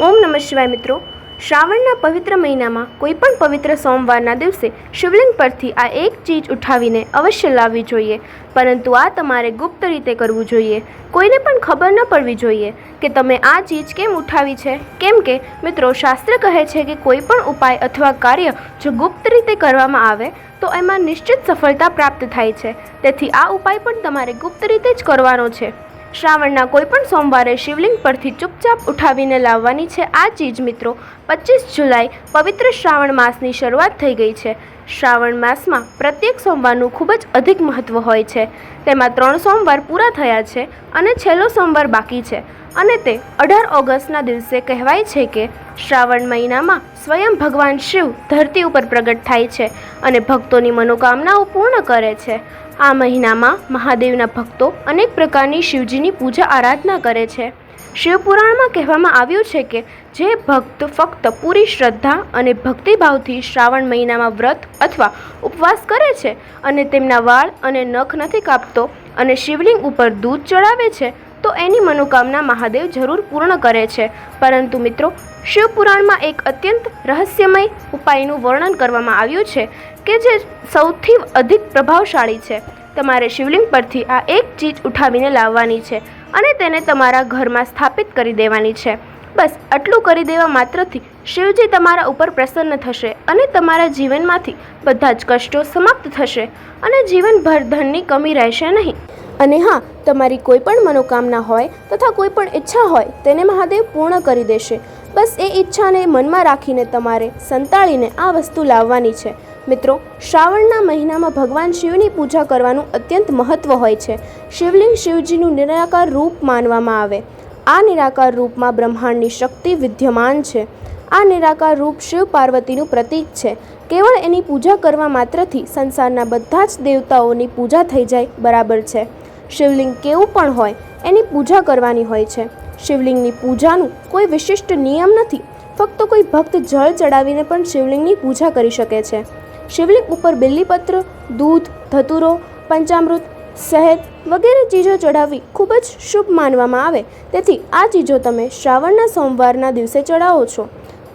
ઓમ નમઃ શિવાય મિત્રો. શ્રાવણના પવિત્ર મહિનામાં કોઈ પણ પવિત્ર સોમવારના દિવસે શિવલિંગ પરથી આ એક ચીજ ઉઠાવીને અવશ્ય લાવવી જોઈએ. પરંતુ આ તમારે ગુપ્ત રીતે કરવું જોઈએ. કોઈને પણ ખબર ન પડવી જોઈએ કે તમે આ ચીજ કેમ ઉઠાવી છે? કેમ કે મિત્રો, શાસ્ત્ર કહે છે કે કોઈ પણ ઉપાય અથવા કાર્ય જો ગુપ્ત રીતે કરવામાં આવે, તો એમાં નિશ્ચિત સફળતા પ્રાપ્ત થાય છે. તેથી આ ઉપાય પણ તમારે ગુપ્ત રીતે જ કરવાનો છે. શ્રાવણના કોઈ પણ સોમવારે શિવલિંગ પરથી ચૂપચાપ ઉઠાવીને લાવવાની છે આ ચીજ મિત્રો. પચીસ જુલાઈ, પવિત્ર શ્રાવણ માસની શરૂઆત થઈ ગઈ છે. શ્રાવણ માસમાં પ્રત્યેક સોમવારનું ખૂબ જ અધિક મહત્ત્વ હોય છે. તેમાં ત્રણ સોમવાર પૂરા થયા છે અને છેલ્લો સોમવાર બાકી છે. અને તે અઢાર ઓગસ્ટના દિવસે કહેવાય છે કે શ્રાવણ મહિનામાં સ્વયં ભગવાન શિવ ધરતી ઉપર પ્રગટ થાય છે અને ભક્તોની મનોકામનાઓ પૂર્ણ કરે છે. આ મહિનામાં મહાદેવના ભક્તો અનેક પ્રકારની શિવજીની પૂજા આરાધના કરે છે. શિવપુરાણમાં કહેવામાં આવ્યું છે કે જે ભક્ત ફક્ત પૂરી શ્રદ્ધા અને ભક્તિભાવથી શ્રાવણ મહિનામાં વ્રત અથવા ઉપવાસ કરે છે અને તેમના વાળ અને નખ નથી કાપતો અને શિવલિંગ ઉપર દૂધ ચડાવે છે તો એની મનોકામના મહાદેવ જરૂર પૂર્ણ કરે છે. પરંતુ મિત્રો, શિવપુરાણમાં એક અત્યંત રહસ્યમય ઉપાયનું વર્ણન કરવામાં આવ્યું છે કે જે સૌથી અધિક પ્રભાવશાળી છે. તમારે શિવલિંગ પરથી આ એક ચીજ ઉઠાવીને લાવવાની છે અને તેને તમારા ઘરમાં સ્થાપિત કરી દેવાની છે. બસ આટલું કરી દેવા માત્રથી શિવજી તમારા ઉપર પ્રસન્ન થશે અને તમારા જીવનમાંથી બધા જ કષ્ટો સમાપ્ત થશે અને જીવનભર ધનની કમી રહેશે નહીં. અને હા, તમારી કોઈ પણ મનોકામના હોય તથા કોઈ પણ ઈચ્છા હોય તેને મહાદેવ પૂર્ણ કરી દેશે. બસ એ ઈચ્છાને મનમાં રાખીને તમારે સંતાળીને આ વસ્તુ લાવવાની છે. મિત્રો, શ્રાવણના મહિનામાં ભગવાન શિવની પૂજા કરવાનું અત્યંત મહત્ત્વ હોય છે. શિવલિંગ શિવજીનું નિરાકાર રૂપ માનવામાં આવે. આ નિરાકાર રૂપમાં બ્રહ્માંડની શક્તિ વિદ્યમાન છે. આ નિરાકાર રૂપ શિવ પાર્વતીનું પ્રતીક છે. કેવળ એની પૂજા કરવા માત્રથી સંસારના બધા જ દેવતાઓની પૂજા થઈ જાય, બરાબર છે. શિવલિંગ કેવું પણ હોય, એની પૂજા કરવાની હોય છે. શિવલિંગની પૂજાનું કોઈ વિશિષ્ટ નિયમ નથી. ફક્ત કોઈ ભક્ત જળ ચડાવીને પણ શિવલિંગની પૂજા કરી શકે છે. શિવલિંગ ઉપર બિલ્લીપત્ર દૂધ, ધતુરો, પંચામૃત શહેદ વગેરે ચીજો ચડાવવી ખૂબ જ શુભ માનવામાં આવે. તેથી આ ચીજો તમે શ્રાવણના સોમવારના દિવસે ચડાવો છો.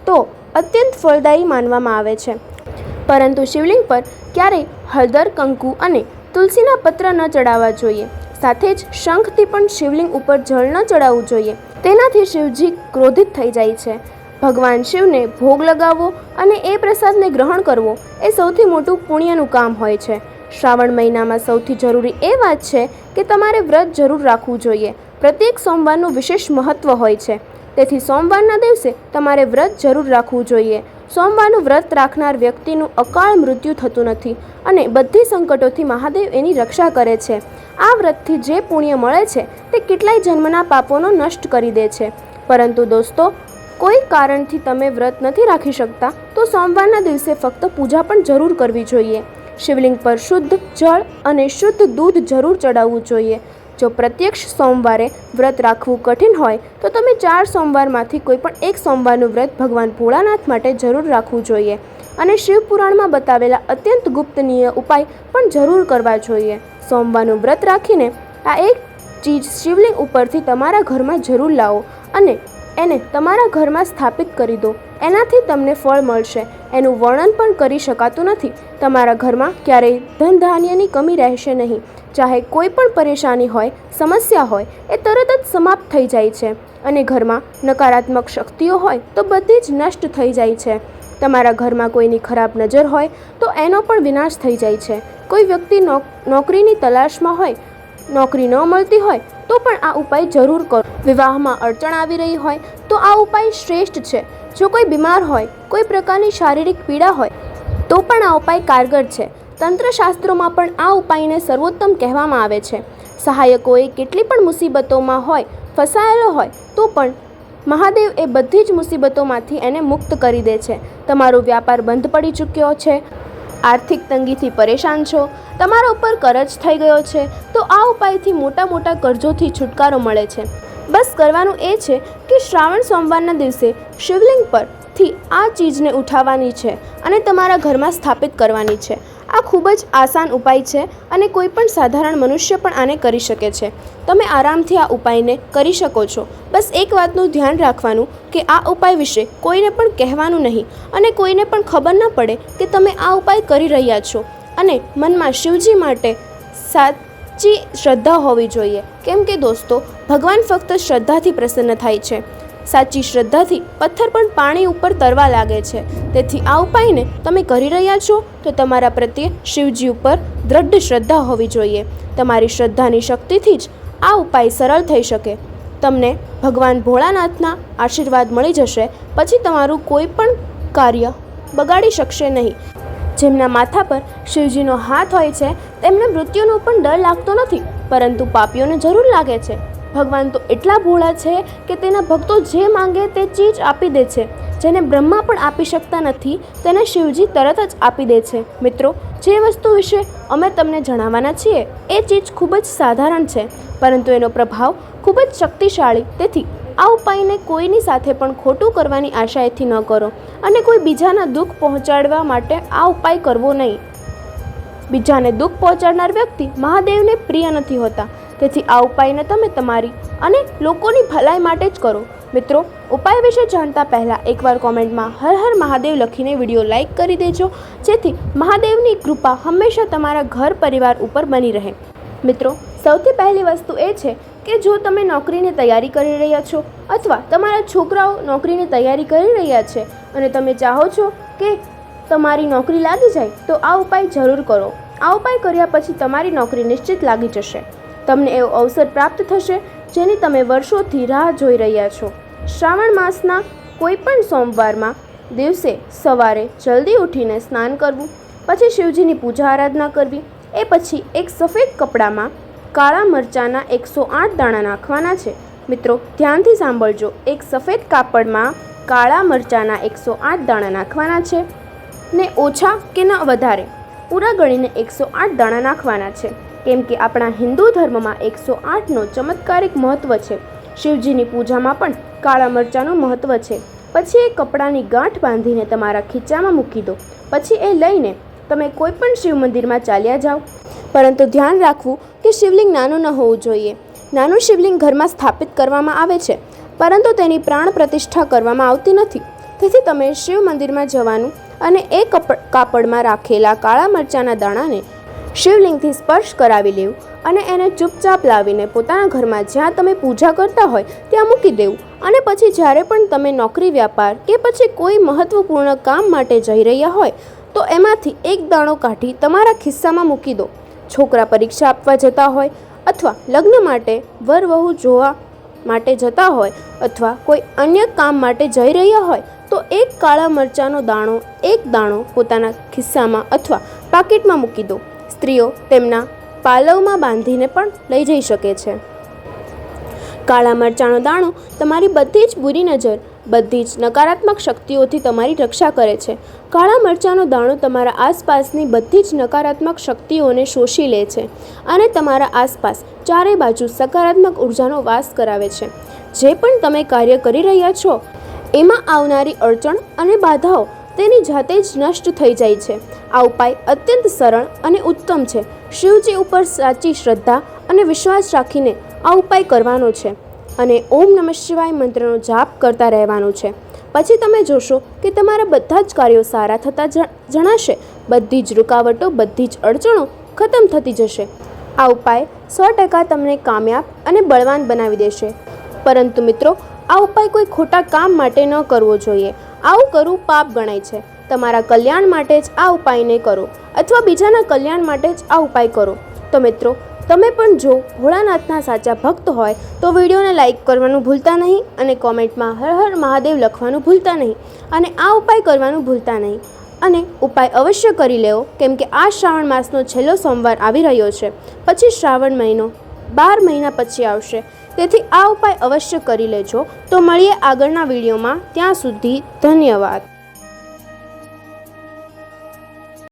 તો અત્યંત ફળદાયી માનવામાં આવે છે. પરંતુ શિવલિંગ પર ક્યારેય હળદર, કંકુ અને તુલસીના પત્ર ન ચડાવવા જોઈએ. સાથે જ શંખથી પણ શિવલિંગ ઉપર જળ ન ચડાવવું જોઈએ. તેનાથી શિવજી ક્રોધિત થઈ જાય છે. ભગવાન શિવને ભોગ લગાવવો અને એ પ્રસાદને ગ્રહણ કરવો એ સૌથી મોટું પુણ્યનું કામ હોય છે. શ્રાવણ મહિનામાં સૌથી જરૂરી એ વાત છે કે તમારે વ્રત જરૂર રાખવું જોઈએ. પ્રત્યેક સોમવારનું વિશેષ મહત્ત્વ હોય છે. તેથી સોમવારના દિવસે તમારે વ્રત જરૂર રાખવું જોઈએ. સોમવારનું વ્રત રાખનાર વ્યક્તિનું અકાળ મૃત્યુ થતું નથી અને બધી સંકટોથી મહાદેવ એની રક્ષા કરે છે. આ વ્રતથી જે પુણ્ય મળે છે તે કેટલાય જન્મના પાપોનો નષ્ટ કરી દે છે. પરંતુ દોસ્તો, કોઈ કારણથી તમે વ્રત નથી રાખી શકતા તો સોમવારના દિવસે ફક્ત પૂજા પણ જરૂર કરવી જોઈએ. શિવલિંગ પર શુદ્ધ જળ અને શુદ્ધ દૂધ જરૂર ચડાવવું જોઈએ. જો પ્રત્યક્ષ સોમવારે વ્રત રાખવું કઠિન હોય, તો તમે ચાર સોમવારમાંથી કોઈ પણ એક સોમવારનું વ્રત ભગવાન ભોળાનાથ માટે જરૂર રાખવું જોઈએ અને શિવપુરાણમાં બતાવેલા અત્યંત ગુપ્તનીય ઉપાય પણ જરૂર કરવા જોઈએ. સોમવારનું વ્રત રાખીને આ એક ચીજ શિવલિંગ ઉપરથી તમારા ઘરમાં જરૂર લાવો અને એને તમારા ઘરમાં સ્થાપિત કરી દો. એનાથી તમને ફળ મળશે. એનું વર્ણન પણ કરી શકાતું નથી. તમારા ઘરમાં ક્યારેય ધન ધાન્યની કમી રહેશે નહીં. ચાહે કોઈ પણ પરેશાની હોય, સમસ્યા હોય, એ તરત જ સમાપ્ત થઈ જાય છે. અને ઘરમાં નકારાત્મક શક્તિઓ હોય, તો બધી જ નષ્ટ થઈ જાય છે. તમારા ઘરમાં કોઈની ખરાબ નજર હોય, તો એનો પણ વિનાશ થઈ જાય છે. કોઈ વ્યક્તિ નોક, નોકરીની તલાશમાં હોય, નોકરી ન મળતી હોય તો પણ આ ઉપાય જરૂર કરો. વિવાહમાં અડચણ આવી રહી હોય તો આ ઉપાય શ્રેષ્ઠ છે. જો કોઈ બીમાર હોય, કોઈ પ્રકારની શારીરિક પીડા હોય, તો પણ આ ઉપાય કારગર છે. તંત્રશાસ્ત્રોમાં પણ આ ઉપાયને સર્વોત્તમ કહેવામાં આવે છે. સહાયકોએ કેટલી પણ મુસીબતોમાં હોય, ફસાયેલો હોય, તો પણ મહાદેવ એ બધી જ મુસીબતોમાંથી એને મુક્ત કરી દે છે. તમારો વ્યાપાર બંધ પડી ચૂક્યો છે. આર્થિક તંગીથી પરેશાન છો, તમારા ઉપર કરજ થઈ ગયો છે, તો આ ઉપાયથી મોટા મોટા કરજોથી છુટકારો મળે છે. બસ કરવાનું એ છે કે શ્રાવણ સોમવારના દિવસે શિવલિંગ પરથી આ ચીજને ઉઠાવવાની છે અને તમારા ઘરમાં સ્થાપિત કરવાની છે. આ ખૂબ જ આસાન ઉપાય છે અને કોઈ પણ સાધારણ મનુષ્ય પણ આને કરી શકે છે. તમે આરામથી આ ઉપાયને કરી શકો છો. બસ એક વાતનું ધ્યાન રાખવાનું કે આ ઉપાય વિશે કોઈને પણ કહેવાનું નહીં અને કોઈને પણ ખબર ન પડે કે તમે આ ઉપાય કરી રહ્યા છો. અને મનમાં શિવજી માટે સાચી શ્રદ્ધા હોવી જોઈએ. કેમ કે દોસ્તો, ભગવાન ફક્ત શ્રદ્ધાથી પ્રસન્ન થાય છે. સાચી શ્રદ્ધાથી પથ્થર પણ પાણી ઉપર તરવા લાગે છે. તેથી આ ઉપાયને તમે કરી રહ્યા છો તો તમારા પ્રત્યે શિવજી ઉપર દ્રઢ શ્રદ્ધા હોવી જોઈએ. તમારી શ્રદ્ધાની શક્તિથી જ આ ઉપાય સરળ થઈ શકે. તમને ભગવાન ભોળાનાથના આશીર્વાદ મળી જશે. પછી તમારું કોઈ પણ કાર્ય બગાડી શકશે નહીં. જેમના માથા પર શિવજીનો હાથ હોય છે, તેમને મૃત્યુનો પણ ડર લાગતો નથી. પરંતુ પાપીઓને જરૂર લાગે છે. ભગવાન તો એટલા ભોળા છે કે તેના ભક્તો જે માંગે તે ચીજ આપી દે છે. જેને બ્રહ્મા પણ આપી શકતા નથી, તેને શિવજી તરત જ આપી દે છે. મિત્રો, જે વસ્તુ વિશે અમે તમને જણાવવાના છીએ, એ ચીજ ખૂબ જ સાધારણ છે, પરંતુ એનો પ્રભાવ ખૂબ જ શક્તિશાળી. તેથી, આ ઉપાયને કોઈની સાથે પણ ખોટું કરવાની આશાએથી ન કરો અને કોઈ બીજાના દુઃખ પહોંચાડવા માટે આ ઉપાય કરવો નહીં. બીજાને દુઃખ પહોંચાડનાર વ્યક્તિ મહાદેવને પ્રિય નથી હોતા. તેથી આ ઉપાયને તમે તમારી અને લોકોની ભલાઈ માટે જ કરો. મિત્રો, ઉપાય વિશે જાણતા પહેલાં એકવાર કોમેન્ટમાં હર હર મહાદેવ લખીને વીડિયો લાઇક કરી દેજો. જેથી મહાદેવની કૃપા હંમેશા તમારા ઘર પરિવાર ઉપર બની રહે. મિત્રો, સૌથી પહેલી વસ્તુ એ છે કે જો તમે નોકરીની તૈયારી કરી રહ્યા છો અથવા તમારા છોકરાઓ નોકરીની તૈયારી કરી રહ્યા છે અને તમે ચાહો છો કે તમારી નોકરી લાગી જાય, તો આ ઉપાય જરૂર કરો. આ ઉપાય કર્યા પછી તમારી નોકરી નિશ્ચિત લાગી જશે. તમને એવો અવસર પ્રાપ્ત થશે જેની તમે વર્ષોથી રાહ જોઈ રહ્યા છો. શ્રાવણ માસના કોઈ પણ સોમવારમાં દિવસે સવારે જલ્દી ઉઠીને સ્નાન કરવું, પછી શિવજીની પૂજા આરાધના કરવી, એ પછી એક સફેદ કપડામાં કાળા મરચાંના એકસો આઠ દાણા નાખવાના છે. મિત્રો, ધ્યાનથી સાંભળજો, એક સફેદ કાપડમાં કાળા મરચાંના એકસો આઠ દાણા નાખવાના છે ને ઓછા કે ન વધારે? પૂરા ગણીને એકસો આઠ દાણા નાખવાના છે. કેમ કે આપણા હિન્દુ ધર્મમાં એકસો આઠનો ચમત્કારિક મહત્ત્વ છે. શિવજીની પૂજામાં પણ કાળા મરચાંનું મહત્ત્વ છે. પછી એ કપડાની ગાંઠ બાંધીને તમારા ખીચામાં મૂકી દો. પછી એ લઈને તમે કોઈ પણ શિવ મંદિરમાં ચાલ્યા જાઓ. પરંતુ ધ્યાન રાખવું કે શિવલિંગ નાનું ન હોવું જોઈએ. નાનું શિવલિંગ ઘરમાં સ્થાપિત કરવામાં આવે છે, પરંતુ તેની પ્રાણ પ્રતિષ્ઠા કરવામાં આવતી નથી. તેથી તમે શિવ મંદિરમાં જવાનું અને એ કપ, કાપડમાં રાખેલા કાળા મરચાંના દાણાને શિવલિંગથી સ્પર્શ કરાવી લેવું અને એને ચૂપચાપ લાવીને પોતાના ઘરમાં જ્યાં તમે પૂજા કરતા હોય ત્યાં મૂકી દેવું. અને પછી જ્યારે પણ તમે નોકરી, વ્યાપાર કે પછી કોઈ મહત્ત્વપૂર્ણ કામ માટે જઈ રહ્યા હોય, તો એમાંથી એક દાણો કાઢી તમારા ખિસ્સામાં મૂકી દો. છોકરા પરીક્ષા આપવા જતા હોય અથવા લગ્ન માટે વર, વહુ જોવા માટે જતા હોય અથવા કોઈ અન્ય કામ માટે જઈ રહ્યા હોય, તો એક કાળા મરચાંનો દાણો, એક દાણો પોતાના ખિસ્સામાં અથવા પાકીટમાં મૂકી દો. સ્ત્રીઓ તેમના પાલવમાં બાંધીને પણ લઈ જઈ શકે છે. કાળા મરચાંનો દાણો તમારી બધી જ બુરી નજર, બધી જ નકારાત્મક શક્તિઓથી તમારી રક્ષા કરે છે. કાળા મરચાંનો દાણો તમારા આસપાસની બધી જ નકારાત્મક શક્તિઓને શોષી લે છે અને તમારા આસપાસ ચારે બાજુ સકારાત્મક ઉર્જાનો વાસ કરાવે છે. જે પણ તમે કાર્ય કરી રહ્યા છો, એમાં આવનારી અડચણ અને બાધાઓ તેની જાતે જ નષ્ટ થઈ જાય છે. આ ઉપાય અત્યંત સરળ અને ઉત્તમ છે. શિવજી ઉપર સાચી શ્રદ્ધા અને વિશ્વાસ રાખીને આ ઉપાય કરવાનો છે અને ઓમ નમઃ શિવાય મંત્રનો જાપ કરતા રહેવાનું છે. પછી તમે જોશો કે તમારા બધા જ કાર્યો સારા થતાં જણાશે. બધી જ રૂકાવટો, બધી જ અડચણો ખતમ થતી જશે. આ ઉપાય સો ટકા તમને કામયાબ અને બળવાન બનાવી દેશે. પરંતુ મિત્રો, આ ઉપાય કોઈ ખોટા કામ માટે ન કરવો જોઈએ. આવું કરવું પાપ ગણાય છે. તમારા કલ્યાણ માટે જ આ ઉપાયને કરો અથવા બીજાના કલ્યાણ માટે જ આ ઉપાય કરો. તો મિત્રો, તમે પણ જો ભોળાનાથના સાચા ભક્ત હોય, તો વિડીયોને લાઈક કરવાનું ભૂલતા નહીં અને કોમેન્ટમાં હર હર મહાદેવ લખવાનું ભૂલતા નહીં અને આ ઉપાય કરવાનું ભૂલતા નહીં. અને ઉપાય અવશ્ય કરી લેવો, કેમ કે આ શ્રાવણ માસનો છેલ્લો સોમવાર આવી રહ્યો છે. પછી શ્રાવણ મહિનો, બાર મહિના પછી આવશે. તેથી આ ઉપાય અવશ્ય કરી લેજો. તો મળીએ આગળના વિડીયોમાં. ત્યાં સુધી ધન્યવાદ.